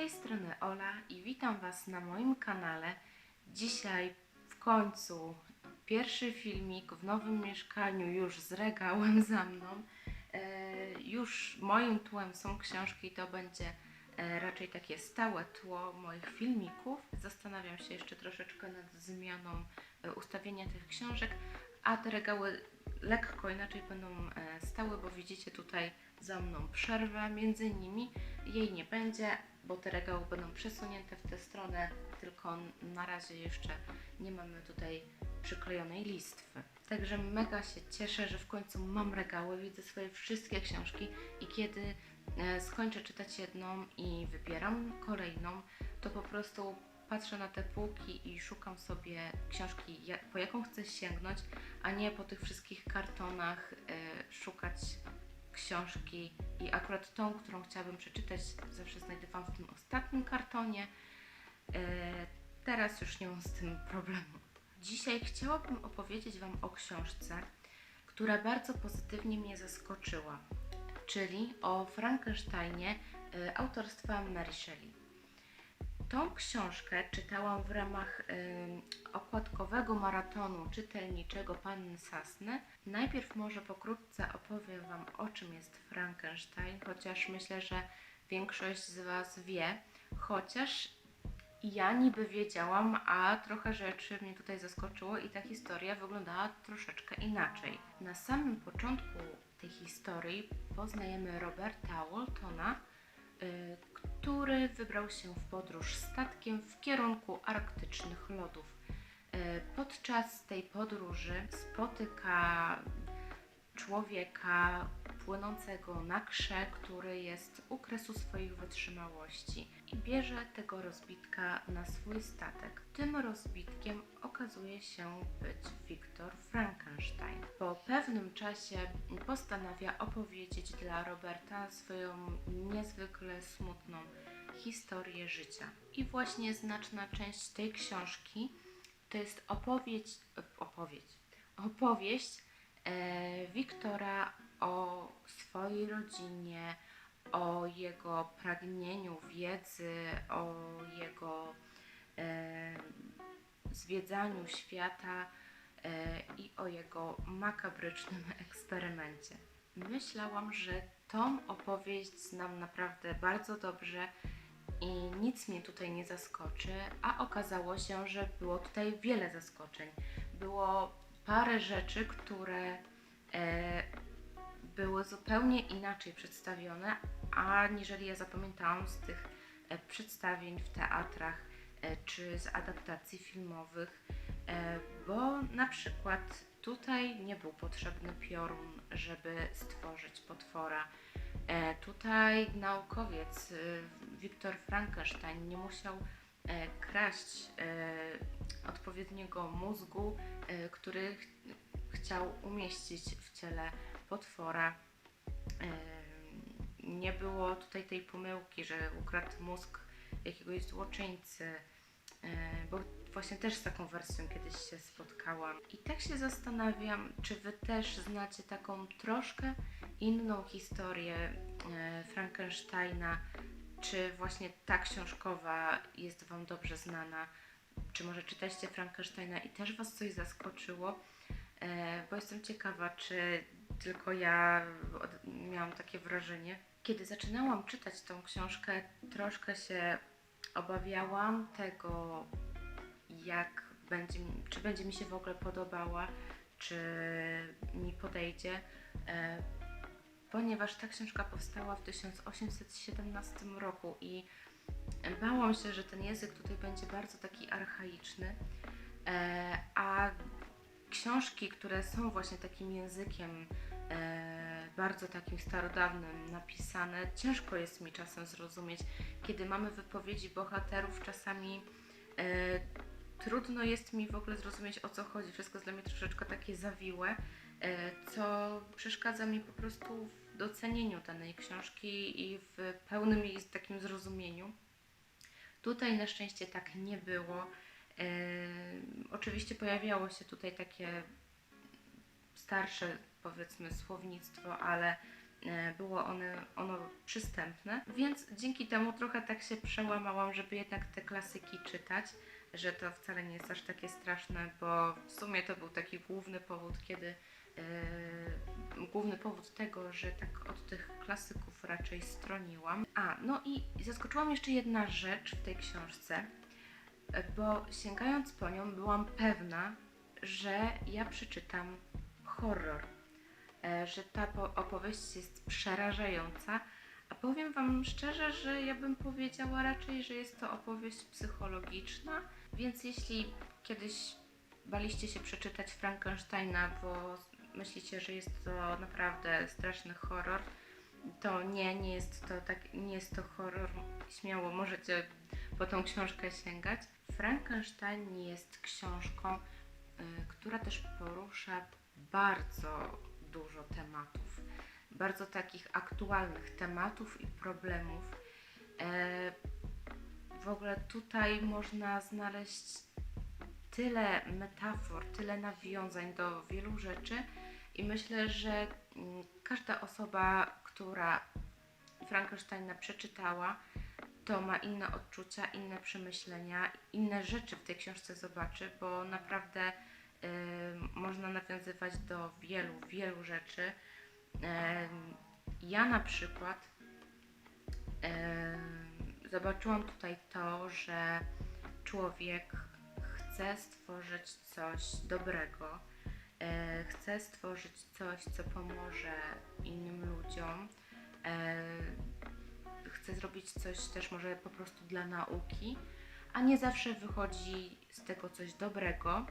Tej strony Ola i witam Was na moim kanale. Dzisiaj w końcu pierwszy filmik w nowym mieszkaniu już z regałem za mną. E, już moim tłem są książki to będzie e, raczej takie stałe tło moich filmików. Zastanawiam się jeszcze troszeczkę nad zmianą e, ustawienia tych książek, a te regały lekko inaczej będą e, stały, bo widzicie tutaj za mną przerwę między nimi. Jej nie będzie, bo te regały będą przesunięte w tę stronę, tylko na razie jeszcze nie mamy tutaj przyklejonej listwy. Także mega się cieszę, że w końcu mam regały, widzę swoje wszystkie książki i kiedy e, skończę czytać jedną i wybieram kolejną, to po prostu patrzę na te półki i szukam sobie książki, po jaką chcę sięgnąć, a nie po tych wszystkich kartonach e, szukać książki i akurat tą, którą chciałabym przeczytać, zawsze znajdowałam w tym ostatnim kartonie. E, teraz już nie mam z tym problemu. Dzisiaj chciałabym opowiedzieć Wam o książce, która bardzo pozytywnie mnie zaskoczyła, czyli o Frankensteinie e, autorstwa Mary Shelley. Tą książkę czytałam w ramach ym, okładkowego maratonu czytelniczego Panny Sasny. Najpierw może pokrótce opowiem Wam o czym jest Frankenstein, chociaż myślę, że większość z Was wie, chociaż ja niby wiedziałam, a trochę rzeczy mnie tutaj zaskoczyło i ta historia wyglądała troszeczkę inaczej. Na samym początku tej historii poznajemy Roberta Waltona, y, który wybrał się w podróż statkiem w kierunku arktycznych lodów. Y, Podczas tej podróży spotyka człowieka płynącego na krze, który jest u kresu swoich wytrzymałości i bierze tego rozbitka na swój statek. Tym rozbitkiem okazuje się być Wiktor Frankenstein. Po pewnym czasie postanawia opowiedzieć dla Roberta swoją niezwykle smutną historię życia. I właśnie znaczna część tej książki to jest opowieść, opowieść, opowieść e, Wiktora o swojej rodzinie, o jego pragnieniu wiedzy, o jego e, zwiedzaniu świata e, i o jego makabrycznym eksperymencie. Myślałam, że tą opowieść znam naprawdę bardzo dobrze i nic mnie tutaj nie zaskoczy, a okazało się, że było tutaj wiele zaskoczeń. Było parę rzeczy, które e, były zupełnie inaczej przedstawione, aniżeli ja zapamiętałam z tych e, przedstawień w teatrach e, czy z adaptacji filmowych, e, bo na przykład tutaj nie był potrzebny piorun, żeby stworzyć potwora. Tutaj naukowiec Wiktor Frankenstein nie musiał kraść odpowiedniego mózgu, który ch- chciał umieścić w ciele potwora. Nie było tutaj tej pomyłki, że ukradł mózg jakiegoś złoczyńcy, bo właśnie też z taką wersją kiedyś się spotkałam. I tak się zastanawiam, czy Wy też znacie taką troszkę inną historię e, Frankensteina, czy właśnie ta książkowa jest Wam dobrze znana, czy może czytaliście Frankensteina? I też Was coś zaskoczyło, e, bo jestem ciekawa, czy tylko ja miałam takie wrażenie. Kiedy zaczynałam czytać tą książkę, troszkę się obawiałam tego, jak będzie, czy będzie mi się w ogóle podobała, czy mi podejdzie, e, ponieważ ta książka powstała w 1817 roku i bałam się, że ten język tutaj będzie bardzo taki archaiczny, e, a książki, które są właśnie takim językiem bardzo takim starodawnym napisane, ciężko jest mi czasem zrozumieć, kiedy mamy wypowiedzi bohaterów, czasami e, trudno jest mi w ogóle zrozumieć o co chodzi. Wszystko jest dla mnie troszeczkę takie zawiłe, e, co przeszkadza mi po prostu w docenieniu danej książki i w pełnym jej takim zrozumieniu. Tutaj na szczęście tak nie było. E, oczywiście pojawiało się tutaj takie starsze, powiedzmy, słownictwo, ale e, było one, ono przystępne, więc dzięki temu trochę tak się przełamałam, żeby jednak te klasyki czytać, że to wcale nie jest aż takie straszne, bo w sumie to był taki główny powód, kiedy e, główny powód tego, że tak od tych klasyków raczej stroniłam. A, no i zaskoczyłam jeszcze jedna rzecz w tej książce, bo sięgając po nią byłam pewna, że ja przeczytam horror, że ta po- opowieść jest przerażająca, a powiem Wam szczerze, że ja bym powiedziała raczej, że jest to opowieść psychologiczna, więc jeśli kiedyś baliście się przeczytać Frankensteina, bo myślicie, że jest to naprawdę straszny horror, to nie, nie jest to tak, nie jest to horror. Śmiało możecie po tą książkę sięgać. Frankenstein jest książką, y, która też porusza bardzo dużo tematów, bardzo takich aktualnych tematów i problemów. E, w ogóle tutaj można znaleźć tyle metafor, tyle nawiązań do wielu rzeczy i myślę, że mm, każda osoba, która Frankensteina przeczytała, to ma inne odczucia, inne przemyślenia, inne rzeczy w tej książce zobaczy, bo naprawdę można nawiązywać do wielu, wielu rzeczy. Em, ja na przykład em, zobaczyłam tutaj to, że człowiek chce stworzyć coś dobrego, chce stworzyć coś, co pomoże innym ludziom, chce zrobić coś też może po prostu dla nauki, a nie zawsze wychodzi z tego coś dobrego.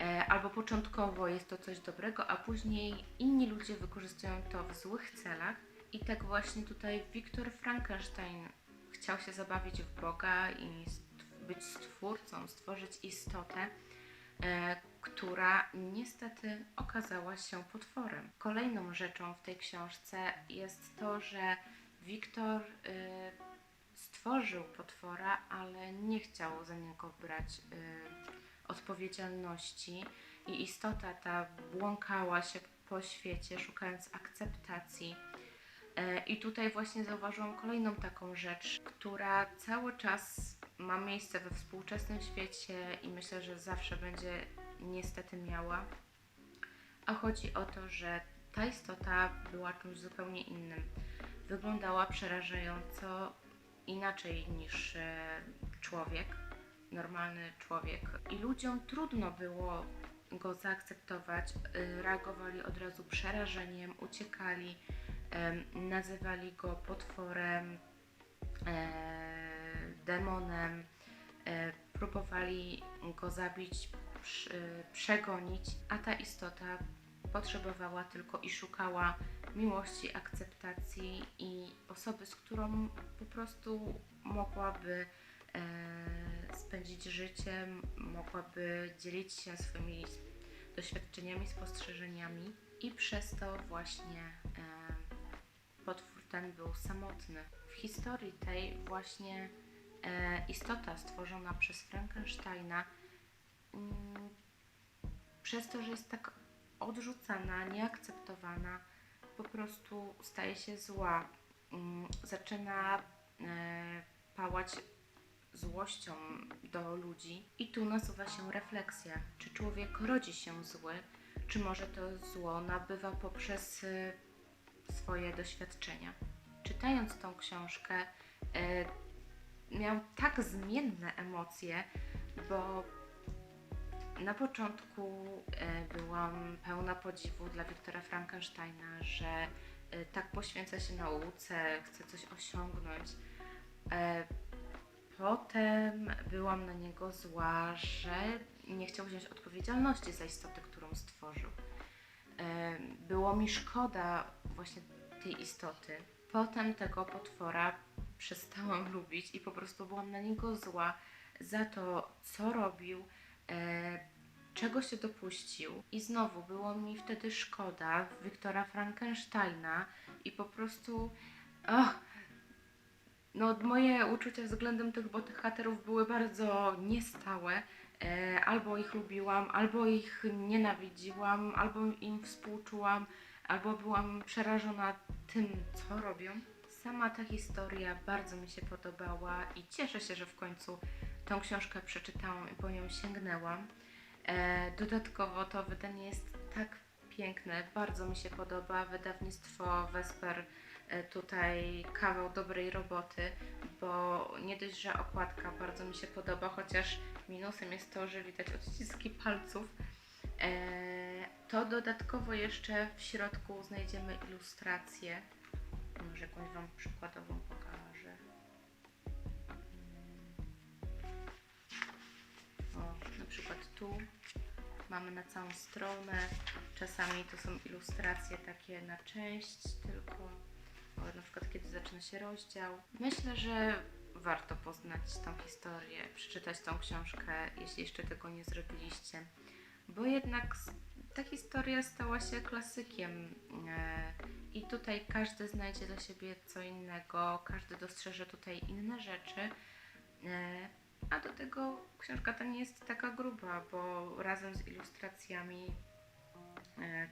E, albo początkowo jest to coś dobrego, a później inni ludzie wykorzystują to w złych celach. I tak właśnie tutaj Wiktor Frankenstein chciał się zabawić w Boga i być stwórcą, stworzyć istotę, e, która niestety okazała się potworem. Kolejną rzeczą w tej książce jest to, że Wiktor y, stworzył potwora, ale nie chciał za niego brać odpowiedzialności i istota ta błąkała się po świecie, szukając akceptacji. E, I tutaj właśnie zauważyłam kolejną taką rzecz, która cały czas ma miejsce we współczesnym świecie i myślę, że zawsze będzie niestety miała. A chodzi o to, że ta istota była czymś zupełnie innym. Wyglądała przerażająco inaczej niż e, człowiek, normalny człowiek. I ludziom trudno było go zaakceptować. y, Reagowali od razu przerażeniem, uciekali, nazywali go potworem, e, demonem, e, próbowali go zabić, przegonić, a ta istota potrzebowała tylko i szukała miłości, akceptacji i osoby, z którą po prostu mogłaby spędzić życie, mogłaby dzielić się swoimi doświadczeniami, spostrzeżeniami i przez to właśnie e, potwór ten był samotny. W historii tej właśnie e, istota stworzona przez Frankensteina mm, przez to, że jest tak odrzucana, nieakceptowana, po prostu staje się zła. Mm, Zaczyna e, pałać złością do ludzi. I tu nasuwa się refleksja, czy człowiek rodzi się zły, czy może to zło nabywa poprzez e, swoje doświadczenia. Czytając tą książkę, e, miałam tak zmienne emocje, bo na początku e, byłam pełna podziwu dla Wiktora Frankensteina, że tak poświęca się nauce, chce coś osiągnąć. Potem byłam na niego zła, że nie chciał wziąć odpowiedzialności za istotę, którą stworzył. Było mi szkoda właśnie tej istoty. Potem tego potwora przestałam lubić i po prostu byłam na niego zła za to, co robił, e, czego się dopuścił. I znowu było mi wtedy szkoda Wiktora Frankensteina i po prostu. Och, no, moje uczucia względem tych bohaterów były bardzo niestałe. E, albo ich lubiłam, albo ich nienawidziłam, albo im współczułam, albo byłam przerażona tym, co robią. Sama ta historia bardzo mi się podobała i cieszę się, że w końcu tą książkę przeczytałam i po nią sięgnęłam. E, dodatkowo to wydanie jest tak piękne, bardzo mi się podoba. Wydawnictwo Vesper e, tutaj kawał dobrej roboty, bo nie dość, że okładka bardzo mi się podoba, chociaż minusem jest to, że widać odciski palców. E, to dodatkowo jeszcze w środku znajdziemy ilustrację. Może jakąś Wam przykładową pokażę. Mm. O, na przykład tu mamy na całą stronę. Czasami to są ilustracje takie na część tylko. Na przykład kiedy zaczyna się rozdział. Myślę, że warto poznać tą historię, przeczytać tą książkę, jeśli jeszcze tego nie zrobiliście. Bo jednak ta historia stała się klasykiem. E, I tutaj każdy znajdzie dla siebie co innego, każdy dostrzeże tutaj inne rzeczy. E, a do tego książka ta nie jest taka gruba, bo razem z ilustracjami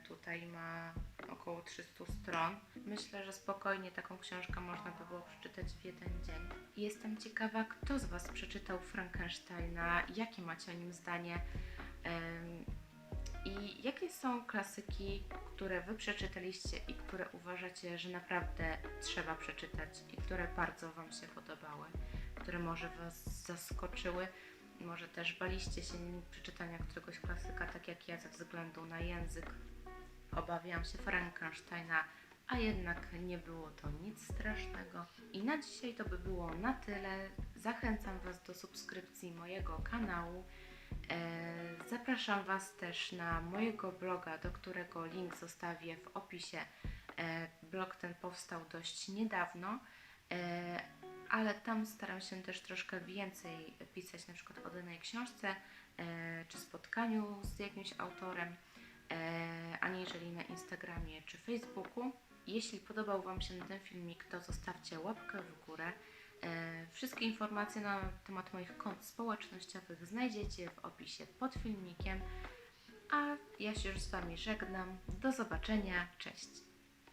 tutaj ma około 300 stron. Myślę, że spokojnie taką książkę można by było przeczytać w jeden dzień. Jestem ciekawa, kto z Was przeczytał Frankensteina, jakie macie o nim zdanie. I jakie są klasyki, które Wy przeczytaliście i które uważacie, że naprawdę trzeba przeczytać i które bardzo Wam się podobały, które może Was zaskoczyły, może też baliście się przeczytania któregoś klasyka, tak jak ja, ze względu na język. Obawiałam się Frankensteina, a jednak nie było to nic strasznego. I na dzisiaj to by było na tyle. Zachęcam Was do subskrypcji mojego kanału. E, Zapraszam Was też na mojego bloga, do którego link zostawię w opisie. E, Blog ten powstał dość niedawno, e, ale tam staram się też troszkę więcej pisać, na przykład o danej książce e, czy spotkaniu z jakimś autorem, e, aniżeli na Instagramie czy Facebooku. Jeśli podobał Wam się ten filmik, to zostawcie łapkę w górę. E, Wszystkie informacje na temat moich kont społecznościowych znajdziecie w opisie pod filmikiem. A ja się już z Wami żegnam. Do zobaczenia. Cześć.